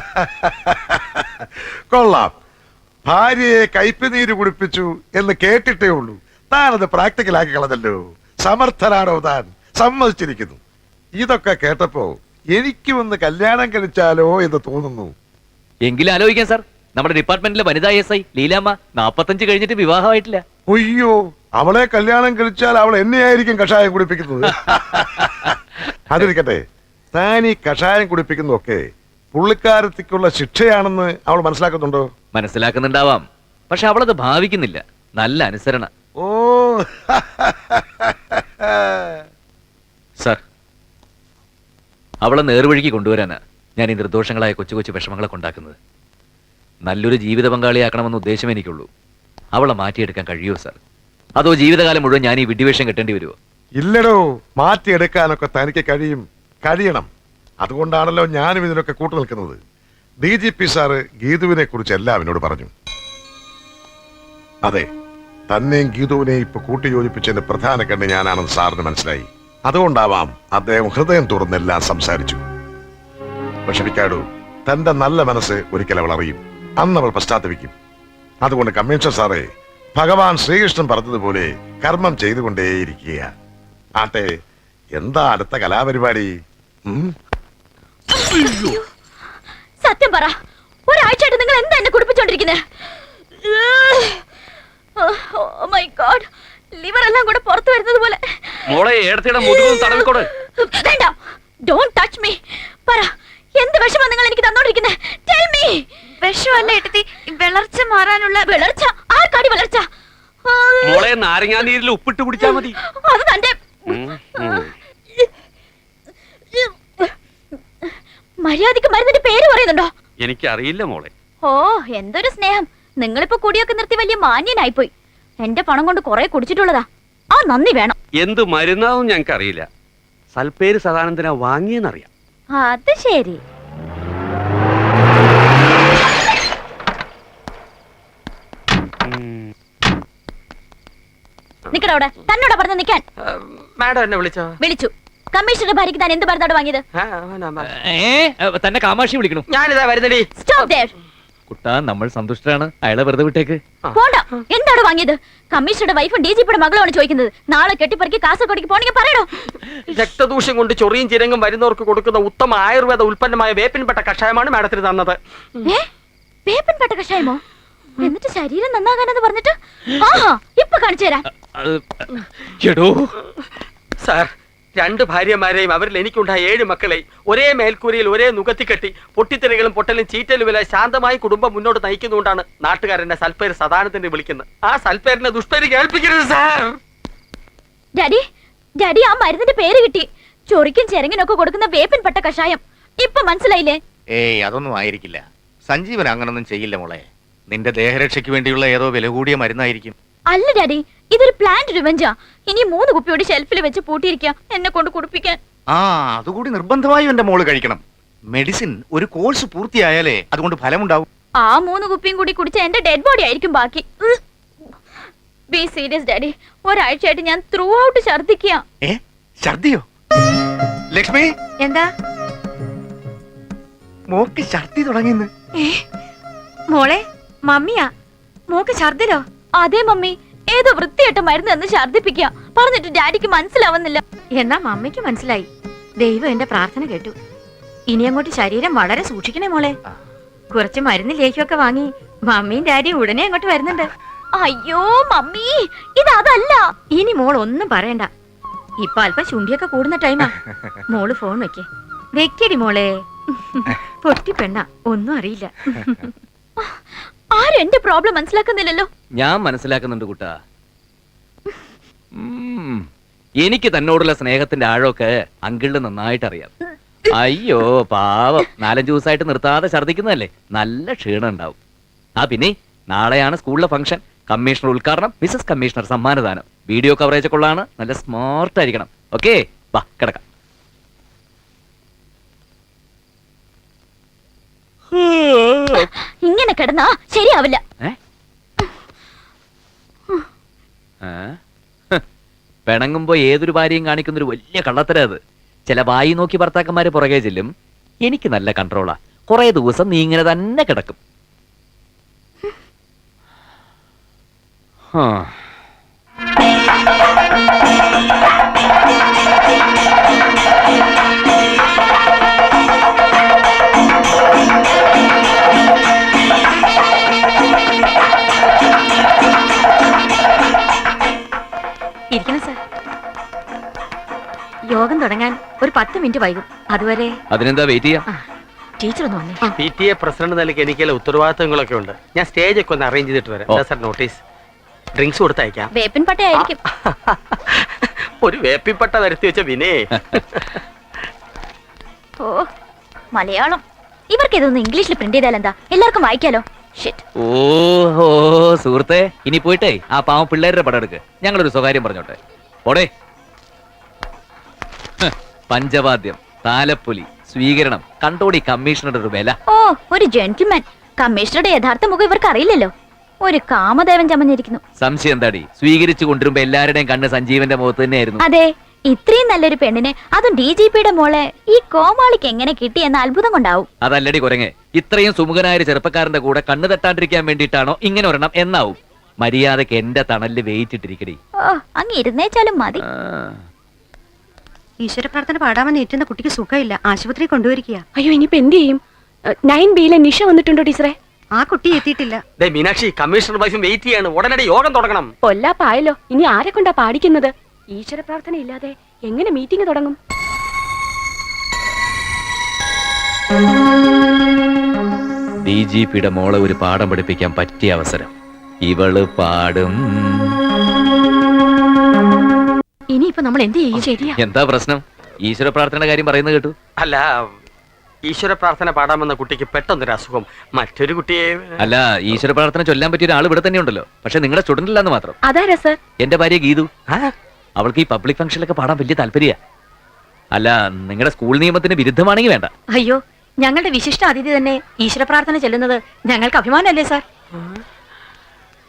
കൊള്ളാം. ഭാര്യയെ കയ്പനീര് കുടിപ്പിച്ചു എന്ന് കേട്ടിട്ടേ ഉള്ളൂ. താനത് പ്രാക്ടിക്കലാക്കി കളഞ്ഞല്ലോ. സമർത്ഥനാണോ താൻ? സമ്മതിച്ചിരിക്കുന്നു. ഇതൊക്കെ കേട്ടപ്പോ എനിക്കും ഒന്ന് കല്യാണം കഴിച്ചാലോ എന്ന് തോന്നുന്നു. എങ്കിലും ആലോചിക്കാം സാർ. നമ്മുടെ ഡിപ്പാർട്ട്മെന്റിലെ വനിതാ എസ് ഐ ലീലാമ്മ നാപ്പത്തഞ്ച് കഴിഞ്ഞിട്ട് വിവാഹമായിട്ടില്ല. അയ്യോ അവളെ കല്യാണം കഴിച്ചാൽ അവൾ എന്നെയായിരിക്കും കഷായം കുടിപ്പിക്കുന്നത്. അതിരിക്കട്ടെ. താൻ ഈ കഷായം കുടിപ്പിക്കുന്നതൊക്കെ പുള്ളിക്കാരത്തിക്കുള്ള ശിക്ഷയാണെന്ന് അവൾ മനസ്സിലാക്കുന്നുണ്ടോ? മനസ്സിലാക്കുന്നുണ്ടാവാം. പക്ഷെ അവളത് ഭാവിക്കുന്നില്ല. നല്ല അനുസരണ. ഓ. സർ അവളെ നേർവഴിക്ക് കൊണ്ടുവരാനാ ഞാൻ ഈ നിർദോഷങ്ങളായ കൊച്ചു കൊച്ചു വിഷമങ്ങളൊക്കെ ഉണ്ടാക്കുന്നത്. നല്ലൊരു ജീവിത പങ്കാളിയാക്കണമെന്ന ഉദ്ദേശം എനിക്കുള്ളൂ. അവളെ മാറ്റിയെടുക്കാൻ കഴിയുമോ സർ? അതോ ജീവിതകാലം മുഴുവൻ ഞാൻ ഈ വിഡിവേഷം കെട്ടേണ്ടി വരുമോ? ഇല്ലടോ മാറ്റിയെടുക്കാനൊക്കെ തനിക്ക് കഴിയും. കഴിയണം. അതുകൊണ്ടാണല്ലോ ഞാനും ഇതിനൊക്കെ കൂട്ടു നിൽക്കുന്നത്. ഡി ജി പി സാറ് ഗീതുവിനെ കുറിച്ച് എല്ലാം എന്നോട് പറഞ്ഞു. അതെ തന്നെയും ഗീതുവിനെയും ഇപ്പൊ കൂട്ടിയോജിപ്പിച്ചതിന്റെ പ്രധാന കണ്ണ് ഞാനാണെന്ന് സാറിന് മനസ്സിലായി. അതുകൊണ്ടാവാം അദ്ദേഹം ഹൃദയം തുറന്നെല്ലാം സംസാരിച്ചു. വിഷമിക്കാടു തന്റെ നല്ല മനസ്സ് ഒരിക്കൽ അവൾ അറിയും. അന്ന് അവൾ പശ്ചാത്തപിക്കും. അതുകൊണ്ട് കമ്മീഷൻ സാറേ ഭഗവാൻ ശ്രീകൃഷ്ണൻ പറഞ്ഞതുപോലെ കർമ്മം ചെയ്തുകൊണ്ടേയിരിക്കുക ആട്ടെ എന്താ അടുത്ത കലാപരിപാടി? സത്യം പറ. ഒരാഴ്ചയായിട്ട് നിങ്ങൾ എന്താ എന്നെ കുടിപ്പിച്ചോണ്ടിരിക്കുന്നത് മൈ ഗോഡ് ലിവർ എല്ലാം കൂടെ പുറത്തു വരുന്നത് പോലെ. മോളെ ഏടത്തിയുടെ മുതുകും തടവിക്കോട്. വേണ്ട. ഡോണ്ട് ടച്ച് മീ പറ. എന്ത് വിഷമാ നിങ്ങൾ എനിക്ക് തന്നോണ്ടിരിക്കുന്നത് ടെൽ മീ വിഷമല്ല ഏട്ടത്തി. വിളർച്ച മാറാനുള്ള വിളർച്ച? ആർക്കാടി വളർച്ച? ആ, മോളെ നാരങ്ങാ നീരിൽ ഉപ്പിട്ട് കുടിച്ചാ മതി. അത് തന്റെ മര്യാദയ്ക്ക് മരുന്നിന്റെ പേര് പറയുന്നുണ്ടോ? എനിക്കറിയില്ല മോളെ. ഓ എന്തൊരു സ്നേഹം. നിങ്ങളിപ്പോ കുടിയൊക്കെ നിർത്തി വലിയ മാന്യനായി പോയി എന്റെ പണം കൊണ്ട് കുറെ കുടിച്ചിട്ടുള്ളതാ. ആ നന്ദി വേണം. എന്ത് മരുന്നാവും ഞങ്ങൾക്ക് അറിയില്ല സൽപ്പേര് സദാനന്ദന വാങ്ങിയെന്നറിയാം. അത് ശരി. നിക്കടവിടെ തന്നോടാ പറഞ്ഞ നിക്കാൻ. മാഡം എന്നെ വിളിച്ചോ? വിളിച്ചു. കമ്മീഷണർ ഭാര്യയ്ക്ക് താൻ എന്ത് മരുന്നാണ് വാങ്ങിയത്? ഏ തന്നെ കാമാക്ഷി വിളിക്കണു. ഞാനിതാ വരുന്നടി. സ്റ്റോപ്പ് ദേർ കുട്ടാ നമ്മൾ സന്തുഷ്ടരാണ്. അയാളെ വെറുതെ വിട്ടേക്ക്. പോണ്ട. എന്താണ് വാങ്ങിയത്? കമ്മീഷണറുടെ വൈഫും ഡി ജി പിയുടെ മകളുമാണ് ചോദിക്കുന്നത്. നാളെ കെട്ടിപ്പറക്കി കാസർഗോഡിക്ക് പോണെങ്കിൽ പറയണോ രക്തദൂഷ്യം കൊണ്ട് ചൊറിയും ചിരങ്ങും വരുന്നവർക്ക് കൊടുക്കുന്ന ഉത്തമ ആയുർവേദ ഉൽപ്പന്നമായ വേപ്പിൻപെട്ട കഷായമാണ് മാഡത്തിന് തന്നത്. വേപ്പിൻപെട്ട കഷായമോ? എന്നിട്ട് ശരീരം നന്നാകാനെന്ന് പറഞ്ഞിട്ട്? ആഹാ ഇപ്പൊ കാണിച്ചു തരാം. സാർ രണ്ട് ഭാര്യമാരെയും അവരിൽ എനിക്കുണ്ടായ ഏഴ് മക്കളെ ഒരേ മേൽക്കൂരയിൽ ഒരേ നുകത്തി കെട്ടി പൊട്ടിത്തെറികളും പൊട്ടലും ചീറ്റലുമില്ല ശാന്തമായി കുടുംബം മുന്നോട്ട് നയിക്കുന്നുകൊണ്ടാണ് നാട്ടുകാരന്റെ സൽപ്പേര് സദാനത്തിന്റെ വിളിക്കുന്നത്. ആ സൽപ്പേരിനെ ദുഷ്പേര് കേൾപ്പിക്കരുത് സാർ. ഡാഡി ഡാഡി ആ മരുന്നിന്റെ പേര് കിട്ടി. ചൊറിക്കും ചെരങ്ങിനൊക്കെ കൊടുക്കുന്ന വേപ്പൻ പട്ട കഷായം. ഇപ്പൊ മനസ്സിലായില്ലേ? ഏയ് അതൊന്നും ആയിരിക്കില്ല. സഞ്ജീവൻ അങ്ങനൊന്നും ചെയ്യില്ല മോളെ. നിന്റെ ദേഹരക്ഷയ്ക്ക് വേണ്ടിയുള്ള ഏതോ വില കൂടിയ മരുന്നായിരിക്കും. അല്ല ഡാഡി. ഇതൊരു പ്ലാന്റ് റിവഞ്ചാ ഇനി മൂന്ന് കുപ്പിയോട് ഷെൽഫിൽ വെച്ച് പൂട്ടിയിരിക്കുക. എന്നെ കൊണ്ട് കുടിപ്പിക്കാൻ. ആ അതുകൂടി നിർബന്ധമായും എന്റെ മോൾ കഴിക്കണം. മെഡിസിൻ ഒരു കോഴ്സ് പൂർത്തിയായാലേ അതുകൊണ്ട് ഫലമുണ്ടാവും. ആ മൂന്ന് കുപ്പിയും കൂടി കുടിച്ച എന്റെ ഡെഡ് ബോഡി ആയിരിക്കും ബാക്കി. ബി സീരിയസ് ഡാഡി ഒരാഴ്ചയായിട്ട് ഞാൻ ത്രൂ ഔട്ട് ഛർദിക്കുക ഏ? ഛർദിയോ ലക്ഷ്മി? എന്താ? മോക്ക് ഛർദി തുടങ്ങിന്ന് മോളെ മമ്മിയാ. മോക്ക് ഛർദിലോ അതെ മമ്മി. ഏതോ വൃത്തിയായിട്ട് മരുന്ന് എന്ന് ഛർദിപ്പിക്കുക പറഞ്ഞിട്ട് ഡാഡിക്ക് മനസ്സിലാവുന്നില്ല. എന്നാ മമ്മിക്ക് മനസ്സിലായി. ദൈവം എന്റെ പ്രാർത്ഥന കേട്ടു. ഇനി അങ്ങോട്ട് ശരീരം വളരെ സൂക്ഷിക്കണേ മോളെ. കുറച്ച് മരുന്ന് ലേഹ്യൊക്കെ വാങ്ങി മമ്മിയും ഡാഡിയും ഉടനെ അങ്ങോട്ട് വരുന്നുണ്ട്. അയ്യോ മമ്മി ഇത് അതല്ല ഇനി മോൾ ഒന്നും പറയണ്ട. ഇപ്പൊ അല്പം ചുണ്ടിയൊക്കെ കൂടുന്ന ടൈമാ. മോൾ ഫോൺ വെക്കേ. വെക്കടി മോളെ. പൊട്ടി പെണ്ണ. ഒന്നും അറിയില്ല. ആരും എന്റെ പ്രോബ്ലം മനസ്സിലാക്കുന്നില്ലല്ലോ. ഞാൻ മനസ്സിലാക്കുന്നുണ്ട് കുട്ടാ. എനിക്ക് തന്നോടുള്ള സ്നേഹത്തിന്റെ ആഴമൊക്കെ അങ്കിളിന് നന്നായിട്ട് അറിയാം അയ്യോ പാവം. നാലഞ്ചു ദിവസമായിട്ട് നിർത്താതെ ഛർദിക്കുന്നതല്ലേ നല്ല ക്ഷീണം ഉണ്ടാവും. ആ പിന്നെ നാളെയാണ് സ്കൂളിലെ ഫംഗ്ഷൻ. കമ്മീഷണർ ഉദ്ഘാടനം മിസസ് കമ്മീഷണർ സമ്മാനദാനം. വീഡിയോ കവറേജ് ഒക്കെ ഉള്ളതാണ്. നല്ല സ്മാർട്ട് ആയിരിക്കണം. ഓക്കെ വാ കിടക്കാം. ഇങ്ങനെ കിടന്നാ ശരിയാവില്ല. ഏ? പിണങ്ങുമ്പോ ഏതൊരു ഭാര്യയും കാണിക്കുന്ന ഒരു വലിയ കള്ളത്തര അത്. ചില വായി നോക്കി ഭർത്താക്കന്മാര് പുറകെ ചെല്ലും. എനിക്ക് നല്ല കൺട്രോളാ കുറെ ദിവസം നീ ഇങ്ങനെ തന്നെ കിടക്കും. ഹാ. മിനിറ്റ് വൈകും. അതുവരെ അതിനെന്താ വെയിറ്റ് ചെയ്യാം? ടീച്ചർ ഒന്ന് വന്നേ. പി ടി എ പ്രസിഡന്റ് നിലയ്ക്ക് എനിക്ക് ചില ഉത്തരവാദിത്തങ്ങളൊക്കെ ഉണ്ട്. ഞാൻ സ്റ്റേജ് ഒക്കെ ഒന്ന് അറേഞ്ച് ചെയ്തിട്ട് വരാം. ഓ. എന്താ സാർ നോട്ടീസ് ഡ്രിങ്ക്സ് കൊടുത്തയക്കാം. വേപ്പിൻ പട്ടയായിരിക്കും ഒരു വേപ്പിപ്പട്ട വരുത്തി വെച്ച വിനേ. ഓ മലയാളം. ഇവർക്ക് ഇതൊന്ന് ഇംഗ്ലീഷിൽ പ്രിന്റ് ചെയ്താൽ എന്താ? എല്ലാവർക്കും വായിക്കാലോ? ഷിറ്റ് ഓഹോ സുഹൃത്തെ ഇനി പോയിട്ടേ ആ പാവം പിള്ളേരുടെ പടം എടുക്ക്. ഞങ്ങളൊരു സ്വകാര്യം പറഞ്ഞോട്ടെ. ഹ്, പഞ്ചവാദ്യം താലപ്പൊലി സ്വീകരണം കണ്ടോടി കമ്മീഷണറുടെ ഒരു വില. ഓ ഒരു ജെന്റിൽമാൻ കമ്മീഷണറുടെ യഥാർത്ഥ മുഖം ഇവർക്ക് അറിയില്ലല്ലോ. ഒരു കാമദേവൻ ചമഞ്ഞിരിക്കുന്നു. സംശയം എന്താടി? സ്വീകരിച്ചു കൊണ്ടുവരുമ്പോ എല്ലാവരുടെയും കണ്ണ് സഞ്ജീവന്റെ മുഖത്ത് തന്നെയായിരുന്നു. അതെ ഇത്രയും നല്ലൊരു പെണ്ണിനെ അതും ഡി ജി പിയുടെ മോളെ ഈ കോമാളിക്ക് എങ്ങനെ കിട്ടി എന്ന അത്ഭുതം കൊണ്ടാവും. അതല്ലടി കുരങ്ങെ ഇത്രയും സുമുഖനായ ഒരു ചെറുപ്പക്കാരന്റെ കൂടെ കണ്ണു തട്ടാണ്ടിരിക്കാൻ വേണ്ടിട്ടാണോ ഇങ്ങനെ ഒരെണ്ണം എന്നാവും? മര്യാദയ്ക്ക് എന്റെ തണലിൽ വെയിറ്റിട്ടിരിക്കടി ഓ അങ്ങ് ഇരുന്നേച്ചാലും മതി. ആ. ഈശ്വര പ്രാർത്ഥന പാടാമെന്ന് ഏറ്റുന്ന കുട്ടിക്ക് സുഖമില്ല. ആശുപത്രി കൊണ്ടുവരിക അയ്യോ ഇനിയിപ്പോ എന്ത് ചെയ്യും? നയൻ ബിയിലെ നിഷ വന്നിട്ടുണ്ടോ ടീച്ചറെ? ആ കുട്ടി എത്തിയിട്ടില്ല. ദേ മീനാക്ഷി കമ്മീഷണർ വൈഫും വെയിറ്റ് ചെയ്യാണ്. ഉടനടി യോഗം തുടങ്ങണം. കൊല്ലാപ്പായല്ലോ ഇനി ആരെ കൊണ്ടാ പാടിക്കുന്നത്? ഈശ്വര പ്രാർത്ഥന ഇല്ലാതെ എങ്ങനെ മീറ്റിംഗ് തുടങ്ങും? ഡി ജി പിയുടെ മോളെ ഒരു പാഠം പഠിപ്പിക്കാൻ പറ്റിയ അവസരം. ഇവൾ പാടും. ഇനിയിപ്പോ നമ്മൾ എന്ത് ചെയ്യും? ശരിയാ. എന്താ പ്രശ്നം? ഈശ്വര പ്രാർത്ഥനയുടെ കാര്യം പറയുന്നത് കേട്ടു. അല്ല ഈശ്വര പ്രാർത്ഥന പാടാമെന്ന കുട്ടിക്ക് പെട്ടെന്നൊരു അസുഖം. മറ്റൊരു കുട്ടിയെ അല്ല ഈശ്വര പ്രാർത്ഥന ചൊല്ലാൻ പറ്റിയ ഒരാൾ ഇവിടെ തന്നെ ഉണ്ടല്ലോ. പക്ഷെ നിങ്ങളുടെ സ്റ്റുഡന്റ് അല്ലാന്ന് മാത്രം. അതാരാ സർ? എന്റെ ഭാര്യ ഗീതു. ആ? അവൾക്ക് ഈ പബ്ലിക് ഫംഗ്ഷനിലൊക്കെ പാടാൻ വലിയ താല്പര്യ അല്ല നിങ്ങളുടെ സ്കൂൾ നിയമത്തിന് വിരുദ്ധമാണെങ്കിൽ വേണ്ട. അയ്യോ ഞങ്ങളുടെ വിശിഷ്ട അതിഥി തന്നെ ഈശ്വര പ്രാർത്ഥന ചെല്ലുന്നത് ഞങ്ങൾക്ക് അഭിമാനമല്ലേ സാർ?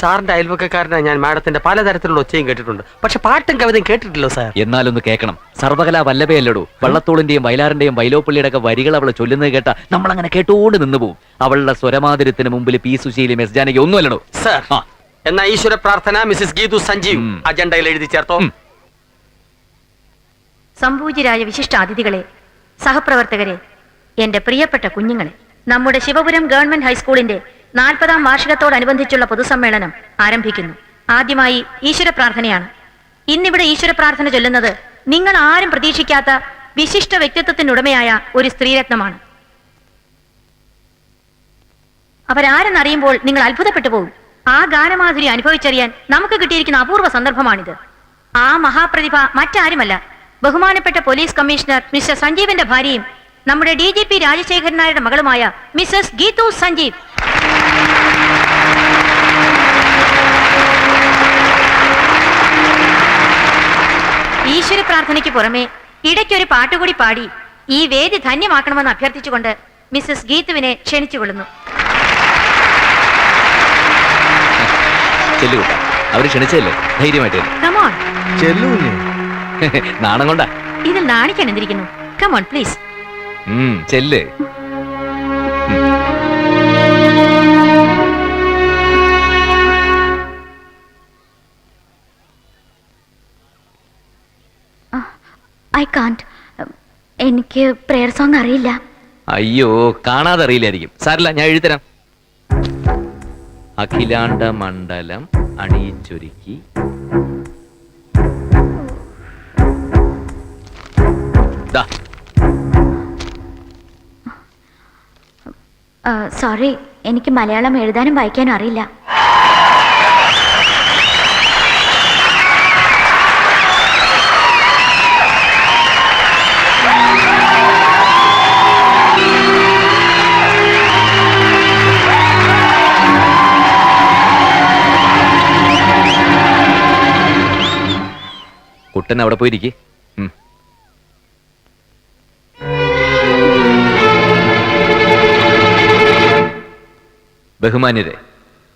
സാറിന്റെ അയൽവക്കക്കാരനായ ഞാൻ മാഡത്തിന്റെ പലതരത്തിലുള്ള ഒച്ചയും കേട്ടിട്ടുണ്ട്. പക്ഷെ പാട്ടും കവിതയും കേട്ടിട്ടില്ലോ സാർ. എന്നാലൊന്ന് കേൾക്കണം. സർവകലാ വല്ലഭയല്ലടൂ? വള്ളത്തോളിന്റെയും വയലാറിന്റെയും വൈലോപ്പള്ളിയുടെ ഒക്കെ വരികൾ അവളെ ചൊല്ലുന്നത് കേട്ട നമ്മൾ അങ്ങനെ കേട്ടുകൊണ്ട് നിന്ന് പോകും അവളുടെ സ്വരമാതിരത്തിന് മുമ്പിൽ പി. സുശീലും എസ്. ജാനകി ഒന്നുമല്ലടോ? സാർ. എന്നാ ഈശ്വര പ്രാർത്ഥന മിസ്സിസ് ഗീതു സഞ്ജീവ് അജണ്ടയിൽ എഴുതി ചേർത്തോ? സംഭൂജിരായ വിശിഷ്ട അതിഥികളെ സഹപ്രവർത്തകരെ എന്റെ പ്രിയപ്പെട്ട കുഞ്ഞുങ്ങളെ നമ്മുടെ ശിവപുരം ഗവൺമെന്റ് ഹൈസ്കൂളിന്റെ നാൽപ്പതാം വാർഷികത്തോടനുബന്ധിച്ചുള്ള പൊതുസമ്മേളനം ആരംഭിക്കുന്നു. ആദ്യമായി ഈശ്വര പ്രാർത്ഥനയാണ്. ഇന്നിവിടെ ഈശ്വര പ്രാർത്ഥന ചൊല്ലുന്നത് നിങ്ങൾ ആരും പ്രതീക്ഷിക്കാത്ത വിശിഷ്ട വ്യക്തിത്വത്തിനുടമയായ ഒരു സ്ത്രീരത്നമാണ്. അവരാരെന്നറിയുമ്പോൾ നിങ്ങൾ അത്ഭുതപ്പെട്ടു പോകും ആ ഗാനമാധുരി അനുഭവിച്ചറിയാൻ നമുക്ക് കിട്ടിയിരിക്കുന്ന അപൂർവ സന്ദർഭമാണിത്. ആ മഹാപ്രതിഭ മറ്റാരുമല്ല. ബഹുമാനപ്പെട്ട പോലീസ് കമ്മീഷണർ മിസ്റ്റർ സഞ്ജീവിന്റെ ഭാര്യയും നമ്മുടെ ഡി ജി പി രാജശേഖരൻ നായരുടെ മകളുമായ മിസ്സസ് ഗീതു സഞ്ജീവ് ഈശ്വര പ്രാർത്ഥനയ്ക്ക് പുറമെ ഇടയ്ക്കൊരു പാട്ടുകൂടി പാടി ഈ വേദി ധന്യമാക്കണമെന്ന് അഭ്യർത്ഥിച്ചുകൊണ്ട് മിസ്സസ് ഗീതുവിനെ ക്ഷണിച്ചുകൊള്ളുന്നു അവർ ക്ഷണിച്ചല്ലേ ധൈര്യമായിട്ട് നാണം കൊണ്ടാ. ഇതിൽ നാണിക്കാൻ എന്തിരിക്കുന്നു? കമോൺ പ്ലീസ് ചെല്ല്. ഐ കാണ്ട് എനിക്ക് പ്രെയർ സോങ് അറിയില്ല. അയ്യോ കാണാതെ അറിയില്ലായിരിക്കും സാരില്ല ഞാൻ എഴുതരാം അഖിലാണ്ട മണ്ഡലം അണിയിച്ചൊരുക്കി. സോറി എനിക്ക് മലയാളം എഴുതാനും വായിക്കാനും അറിയില്ല. കുട്ടൻ അവിടെ പോയിരിക്കെ. ബഹുമാന്യരെ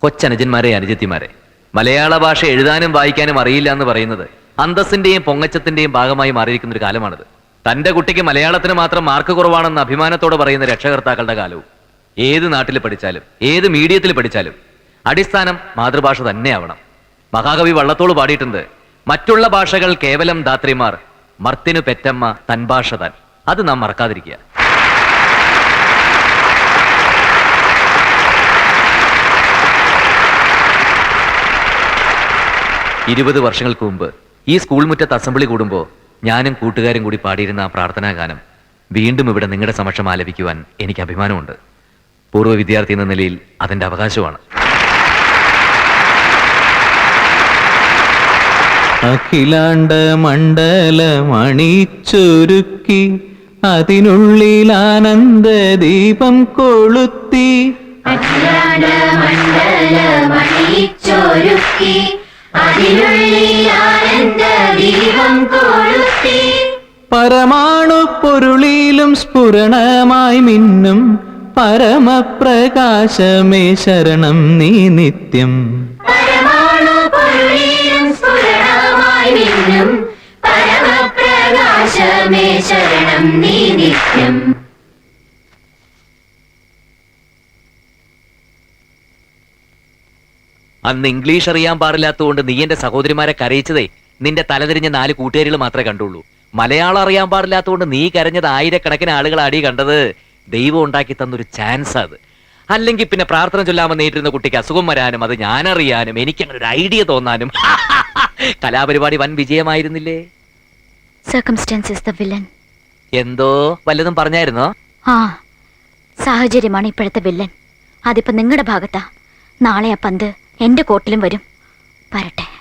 കൊച്ചനുജന്മാരെ അനുജത്തിമാരെ മലയാള ഭാഷ എഴുതാനും വായിക്കാനും അറിയില്ല എന്ന് പറയുന്നത് അന്തസ്സിന്റെയും പൊങ്ങച്ചത്തിന്റെയും ഭാഗമായി മാറിയിരിക്കുന്ന ഒരു കാലമാണിത്. തന്റെ കുട്ടിക്ക് മലയാളത്തിന് മാത്രം മാർക്ക് കുറവാണെന്ന് അഭിമാനത്തോടെ പറയുന്ന രക്ഷകർത്താക്കളുടെ കാലവും. ഏത് നാട്ടിൽ പഠിച്ചാലും ഏത് മീഡിയത്തിൽ പഠിച്ചാലും അടിസ്ഥാനം മാതൃഭാഷ തന്നെയാവണം. മഹാകവി വള്ളത്തോട് പാടിയിട്ടുണ്ട് മറ്റുള്ള ഭാഷകൾ കേവലം ധാത്രിമാർ മർത്തിനു പെറ്റമ്മ തൻ ഭാഷ താൻ. അത് നാം മറക്കാതിരിക്കുക. ഇരുപത് വർഷങ്ങൾക്ക് മുമ്പ് ഈ സ്കൂൾ മുറ്റത്ത് അസംബ്ലി കൂടുമ്പോൾ ഞാനും കൂട്ടുകാരും കൂടി പാടിയിരുന്ന ആ പ്രാർത്ഥനാ ഗാനം വീണ്ടും ഇവിടെ നിങ്ങളുടെ സമക്ഷം ആലപിക്കുവാൻ എനിക്ക് അഭിമാനമുണ്ട്. പൂർവ വിദ്യാർത്ഥി എന്ന നിലയിൽ അതിന്റെ അവകാശമാണ്. അഖിലാണ്ട മണ്ഡലമണിച്ചൊരുക്കി അതിനുള്ളിൽ ആനന്ദ ദീപം കൊളുത്തി. പരമാണു പൊരുളിലും സ്ഫുരണമായി മിന്നും പരമപ്രകാശമേ ശരണം നീ നിത്യം. അന്ന് ഇംഗ്ലീഷ് അറിയാൻ പാടില്ലാത്തതുകൊണ്ട് നീ എന്റെ സഹോദരിമാരെ കരയിച്ചതേ നിന്റെ തലതിരിഞ്ഞ നാല് കൂട്ടുകാരികൾ മാത്രമേ കണ്ടുള്ളൂ. മലയാളം അറിയാൻ പാടില്ലാത്തതുകൊണ്ട് നീ കരഞ്ഞത് ആയിരക്കണക്കിന് ആളുകൾ അടി കണ്ടത്. ദൈവം ഉണ്ടാക്കി തന്നൊരു ചാൻസ് അത്. അല്ലെങ്കിൽ പിന്നെ പ്രാർത്ഥന ചൊല്ലാമെന്ന് നേരിടുന്ന കുട്ടിക്ക് അസുഖം വരാനും അത് ഞാനറിയാനും എനിക്കങ്ങനെ ഒരു ഐഡിയ തോന്നാനും. കലാപരിപാടി വൻ വിജയമായിരുന്നില്ലേ? സർക്കംസ്റ്റാൻസസ് ദ വില്ലൻ എന്തോ? വല്ലതും പറഞ്ഞായിരുന്നോ? ആ സാഹചര്യമാണ് ഇപ്പോഴത്തെ വില്ലൻ അതിപ്പോ നിങ്ങളുടെ ഭാഗത്താ. നാളെ ആ പന്ത് എന്റെ കോട്ടിലും വരും. വരട്ടെ.